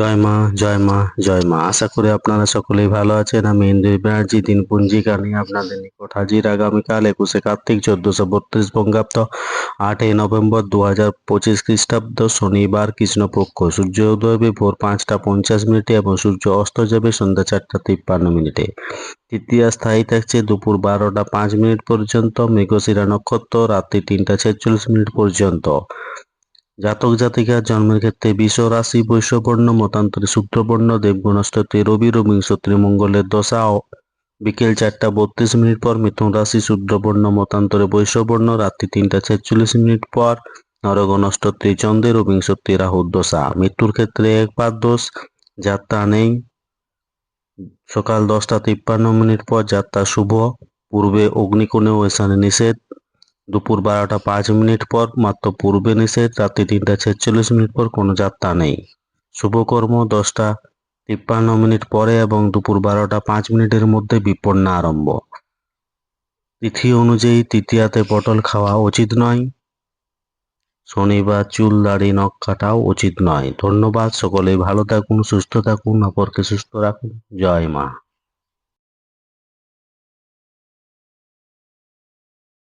জয় মা জয় মা জয় মা। আশা করি আপনারা সকলেই ভালো আছেন। আমি ইন্দ্রিয় ব্যানার্জি দিন পঞ্জিকা নিয়ে আপনাদের নিকট হাজির। আগামীকাল একুশে কার্তিক, চোদ্দশো বত্রিশ বঙ্গাব্দ, আটই নভেম্বর দু হাজার পঁচিশ খ্রিস্টাব্দ, শনিবার কৃষ্ণপক্ষ। সূর্য উদয় হবে ভোর পাঁচটা পঞ্চাশ মিনিটে এবং সূর্য অস্ত যাবে সন্ধ্যা চারটা তিপ্পান্ন মিনিটে। তৃতীয় স্থায়ী থাকছে দুপুর বারোটা পাঁচ মিনিট পর্যন্ত। মৃগশিরা নক্ষত্র রাত্রি তিনটা ছেচল্লিশ মিনিট পর্যন্ত। জাতক জাতিকার জন্মের ক্ষেত্রে বিষ রাশি বৈশ্যবর্ণ মতান্তরে শুক্রবর্ণ দেবগুণস্ততে রবি রবিংশত্রী মঙ্গলের দশা বিকেল চারটা বত্রিশ মিনিট পর মিথুন রাশি শুদ্রবর্ণ মতান্তরে বৈশ্যবর্ণ রাত্রি তিনটা ছেচল্লিশ মিনিট পর নরগণস্তত্রী চন্দ্রের রবিংশত্রী রাহুর দশা। মৃত্যুর ক্ষেত্রে একবার দোষ, যাত্রা নেই। সকাল দশটা তিপ্পান্ন মিনিট পর যাত্রা শুভ। পূর্বে অগ্নিকোণে ও স্থানে নিষেধ। দুপুর বারোটা পাঁচ মিনিট পর, মাত্র পূর্বে নিষেধ, রাত্রি তিনটা ছেচল্লিশ মিনিট পর কোনো যাত্রা নেই। শুভকর্ম দশটা তিপ্পান্ন মিনিট পরে এবং দুপুর বারোটা পাঁচ মিনিটের মধ্যে বিপন্না আরম্ভ। তিথি অনুযায়ী তৃতীয়াতে পটল খাওয়া উচিত নয়। শনিবার চুল, দাড়ি, নখ কাটাও উচিত নয়। ধন্যবাদ সকলেই, ভালো থাকুন, সুস্থ থাকুন, অপরকে সুস্থ রাখুন। জয় মা।